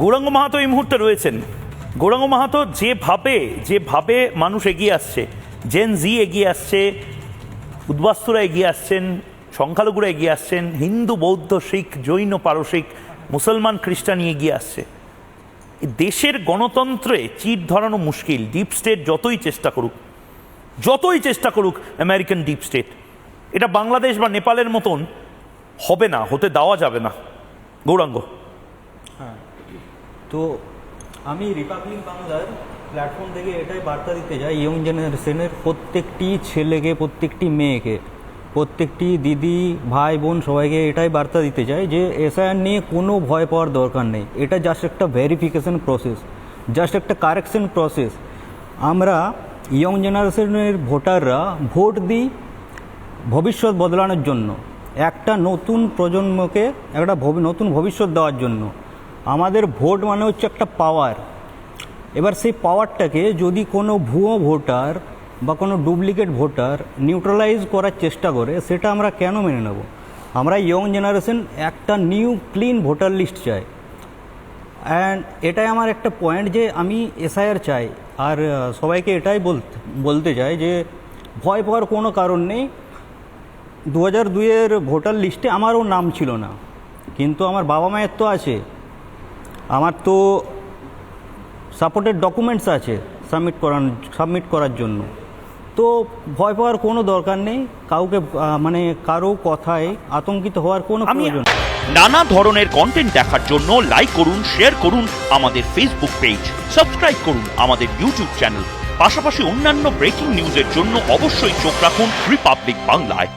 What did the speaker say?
গৌরাঙ্গ মাহাতো এই মুহূর্তে রয়েছেন। গৌরাঙ্গ মাহাতো যেভাবে যেভাবে মানুষ এগিয়ে আসছে জেন জি এগিয়ে আসছে, উদ্বাস্তুরা এগিয়ে আসছেন, সংখ্যালঘুরা এগিয়ে আসছেন, হিন্দু, বৌদ্ধ, শিখ, জৈন, পারসিক, মুসলমান, খ্রিস্টান এগিয়ে আসছে। দেশের গণতন্ত্রে চিট ধরানো মুশকিল ডিপ স্টেট যতই চেষ্টা করুক, যতই চেষ্টা করুক আমেরিকান ডিপ স্টেট এটা বাংলাদেশ বা নেপালের মতন হবে না, হতে দেওয়া যাবে না। গৌরাঙ্গ। তো আমি রিপাবলিক বাংলার প্ল্যাটফর্ম থেকে এটাই বার্তা দিতে চাই ইয়ং জেনারেশনের প্রত্যেকটি ছেলেকে, প্রত্যেকটি মেয়েকে, প্রত্যেকটি দিদি, ভাই, বোন সবাইকে এটাই বার্তা দিতে চাই যে এসআইআর নিয়ে কোনো ভয় পাওয়ার দরকার নেই। এটা জাস্ট একটা ভেরিফিকেশন প্রসেস জাস্ট একটা কারেকশন প্রসেস আমরা ইয়ং জেনারেশনের ভোটাররা ভোট দিই ভবিষ্যৎ বদলানোর জন্য, একটা নতুন প্রজন্মকে, একটা নতুন ভবিষ্যৎ দেওয়ার জন্য। আমাদের ভোট মানে হচ্ছে একটা পাওয়ার এবার সেই পাওয়ারটাকে যদি কোনো ভুয়ো ভোটার বা কোনো ডুপ্লিকেট ভোটার নিউট্রালাইজ করার চেষ্টা করে, সেটা আমরা কেন মেনে নেব? আমরা ইয়ং জেনারেশন একটা নিউ ক্লিন ভোটার লিস্ট চাই। অ্যান্ড এটাই আমার একটা পয়েন্ট যে আমি এসআইআর চাই। আর সবাইকে এটাই বলতে বলতে চাই যে ভয় পাওয়ার কোনো কারণ নেই। দু হাজার দুইয়ের ভোটার লিস্টে আমারও নাম ছিল না। কিন্তু আমার বাবা মায়ের তো আছে। আমার তো সাপোর্টেড ডকুমেন্টস আছে সাবমিট করার সাবমিট করার জন্য। তো ভয় পাওয়ার কোনো দরকার নেই কাউকে মানে কারও কথায় আতঙ্কিত হওয়ার কোনো প্রয়োজন। নানা ধরনের কন্টেন্ট দেখার জন্য লাইক করুন শেয়ার করুন আমাদের ফেসবুক পেজ সাবস্ক্রাইব করুন আমাদের ইউটিউব চ্যানেল পাশাপাশি অন্যান্য ব্রেকিং নিউজের জন্য অবশ্যই চোখ রাখুন রিপাবলিক বাংলায়